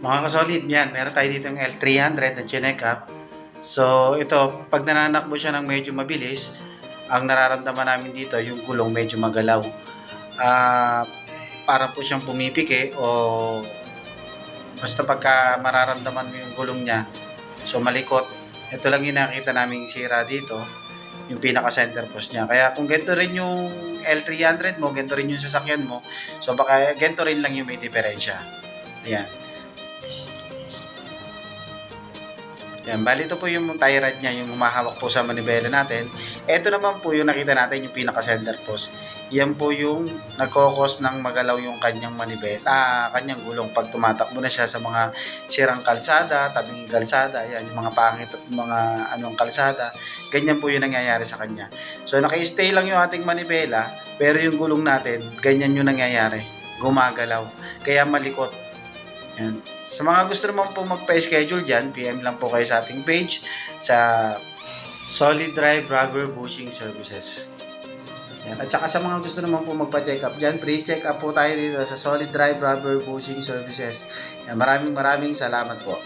Mga kasolid, yan, meron tayo dito yung L300 na chinek. So, ito, pag nananakbo siya ng medyo mabilis, ang nararamdaman namin dito, yung gulong medyo magalaw. Ah, parang po siyang pumipike o basta pagka mararamdaman mo yung gulong niya, so malikot. Ito lang yung nakita naming sira dito, yung pinaka center post niya. Kaya kung ganito rin yung L300 mo, ganito rin yung sasakyan mo, so baka ganito rin lang yung may diferensya. Ayan. Yan, bali ito po yung tie rod niya, yung humahawak po sa manibela natin. Ito naman po yung nakita natin, yung pinaka-center post. Yan po yung nagkokos ng magalaw yung kanyang manibela, ah, kanyang gulong pag tumatakbo na siya sa mga sirang kalsada, tabing kalsada, yan, yung mga pangit at mga anong kalsada. Ganyan po yung nangyayari sa kanya. So, naka-stay lang yung ating manibela, pero yung gulong natin, ganyan yung nangyayari. Gumagalaw. Kaya malikot. Yan. Sa mga gusto naman po magpa-schedule dyan, PM lang po kayo sa ating page sa Solid Drive Rubber Bushing Services. Yan. At saka sa mga gusto naman po magpa-check up dyan, pre-check up po tayo dito sa Solid Drive Rubber Bushing Services. Yan. Maraming maraming salamat po.